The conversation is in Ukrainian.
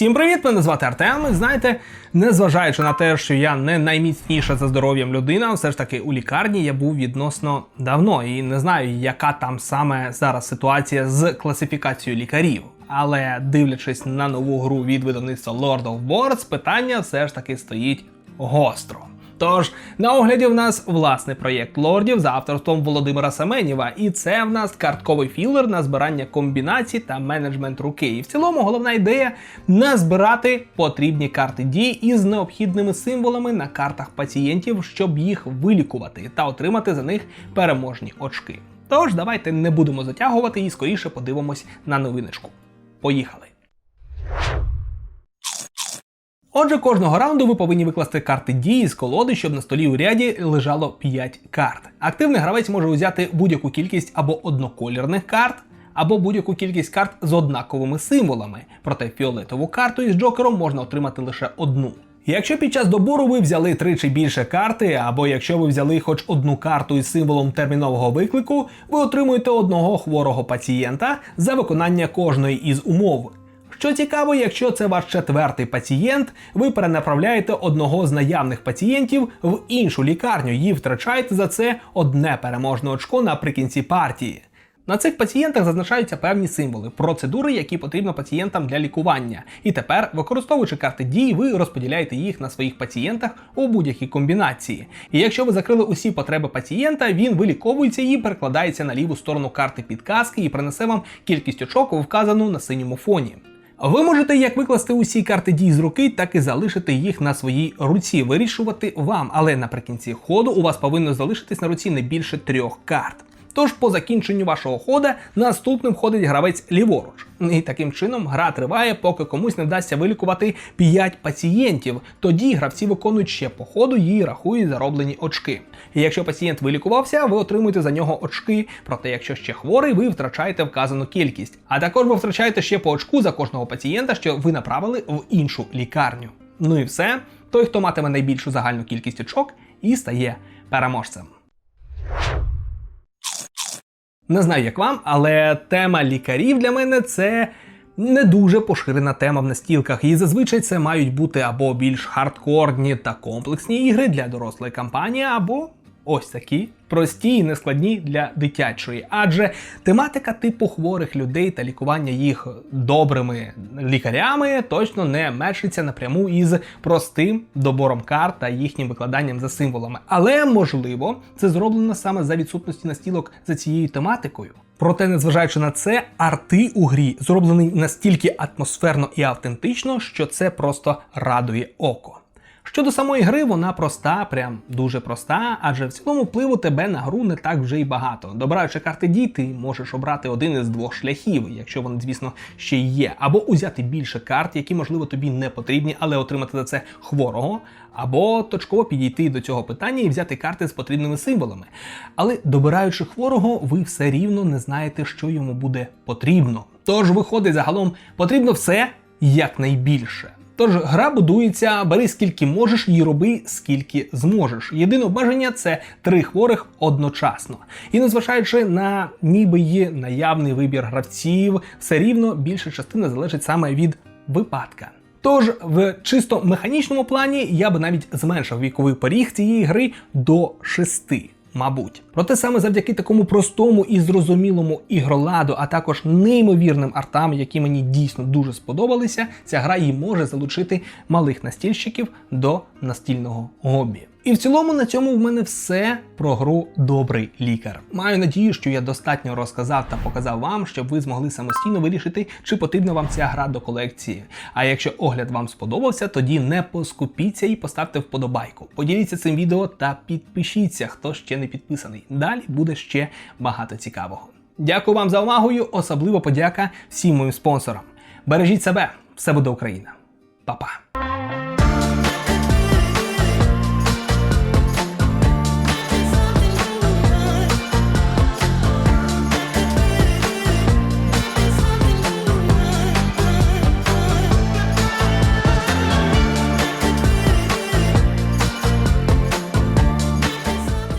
Всім привіт! Мене звати Артем. І знаєте, незважаючи на те, що я не найміцніша за здоров'ям людина, все ж таки у лікарні я був відносно давно і не знаю, яка там саме зараз ситуація з класифікацією лікарів. Але дивлячись на нову гру від видавництва Lord of Boards, питання все ж таки стоїть гостро. Тож на огляді в нас власний проєкт лордів за авторством Володимира Семенєва, і це в нас картковий філер на збирання комбінацій та менеджмент руки. І в цілому головна ідея назбирати потрібні карти дій із необхідними символами на картах пацієнтів, щоб їх вилікувати та отримати за них переможні очки. Тож давайте не будемо затягувати і скоріше подивимось на новиночку. Поїхали! Отже, кожного раунду ви повинні викласти карти дії з колоди, щоб на столі у ряді лежало 5 карт. Активний гравець може взяти будь-яку кількість або одноколірних карт, або будь-яку кількість карт з однаковими символами. Проте фіолетову карту із джокером можна отримати лише одну. Якщо під час добору ви взяли три чи більше карти, або якщо ви взяли хоч одну карту із символом термінового виклику, ви отримуєте одного хворого пацієнта за виконання кожної із умов. Що цікаво, якщо це ваш четвертий пацієнт, ви перенаправляєте одного з наявних пацієнтів в іншу лікарню і втрачаєте за це одне переможне очко наприкінці партії. На цих пацієнтах зазначаються певні символи, процедури, які потрібно пацієнтам для лікування. І тепер, використовуючи карти дій, ви розподіляєте їх на своїх пацієнтах у будь-якій комбінації. І якщо ви закрили усі потреби пацієнта, він виліковується і перекладається на ліву сторону карти підказки і принесе вам кількість очок, вказану на синьому фоні. Ви можете як викласти усі карти дій з руки, так і залишити їх на своїй руці, вирішувати вам, але наприкінці ходу у вас повинно залишитись на руці не більше трьох карт. Тож по закінченню вашого хода наступним ходить гравець ліворуч. І таким чином гра триває, поки комусь не вдасться вилікувати 5 пацієнтів. Тоді гравці виконують ще по ходу і рахують зароблені очки. І якщо пацієнт вилікувався, ви отримуєте за нього очки. Проте, якщо ще хворий, ви втрачаєте вказану кількість. А також ви втрачаєте ще по очку за кожного пацієнта, що ви направили в іншу лікарню. Ну і все. Той, хто матиме найбільшу загальну кількість очок, і стає переможцем. Не знаю, як вам, але тема лікарів для мене це не дуже поширена тема в настілках. І зазвичай це мають бути або більш хардкорні та комплексні ігри для дорослої кампанії, або ось такі прості і нескладні для дитячої. Адже тематика типу хворих людей та лікування їх добрими лікарями точно не мечиться напряму із простим добором карт та їхнім викладанням за символами. Але можливо, це зроблено саме за відсутності настілок за цією тематикою. Проте, незважаючи на це, арти у грі зроблені настільки атмосферно і автентично, що це просто радує око. Щодо самої гри, вона проста, прям дуже проста, адже в цілому впливу тебе на гру не так вже й багато. Добираючи карти дій, ти можеш обрати один із двох шляхів, якщо вони, звісно, ще є, або узяти більше карт, які, можливо, тобі не потрібні, але отримати за це хворого, або точково підійти до цього питання і взяти карти з потрібними символами. Але добираючи хворого, ви все рівно не знаєте, що йому буде потрібно. Тож, виходить, загалом потрібно все якнайбільше. Тож гра будується, бери скільки можеш і роби скільки зможеш. Єдине обмеження це три хворих одночасно. І незважаючи на ніби є наявний вибір гравців, все рівно більша частина залежить саме від випадка. Тож в чисто механічному плані я би навіть зменшив віковий поріг цієї гри до шести мабуть. Проте саме завдяки такому простому і зрозумілому ігроладу, а також неймовірним артам, які мені дійсно дуже сподобалися, ця гра і може залучити малих настільщиків до настільного гобі. І в цілому на цьому в мене все про гру Добрий лікар. Маю надію, що я достатньо розказав та показав вам, щоб ви змогли самостійно вирішити, чи потрібна вам ця гра до колекції. А якщо огляд вам сподобався, тоді не поскупіться і поставте вподобайку. Поділіться цим відео та підпишіться, хто ще не підписаний. Далі буде ще багато цікавого. Дякую вам за увагою, особливо подяка всім моїм спонсорам. Бережіть себе, все буде Україна. Па-па!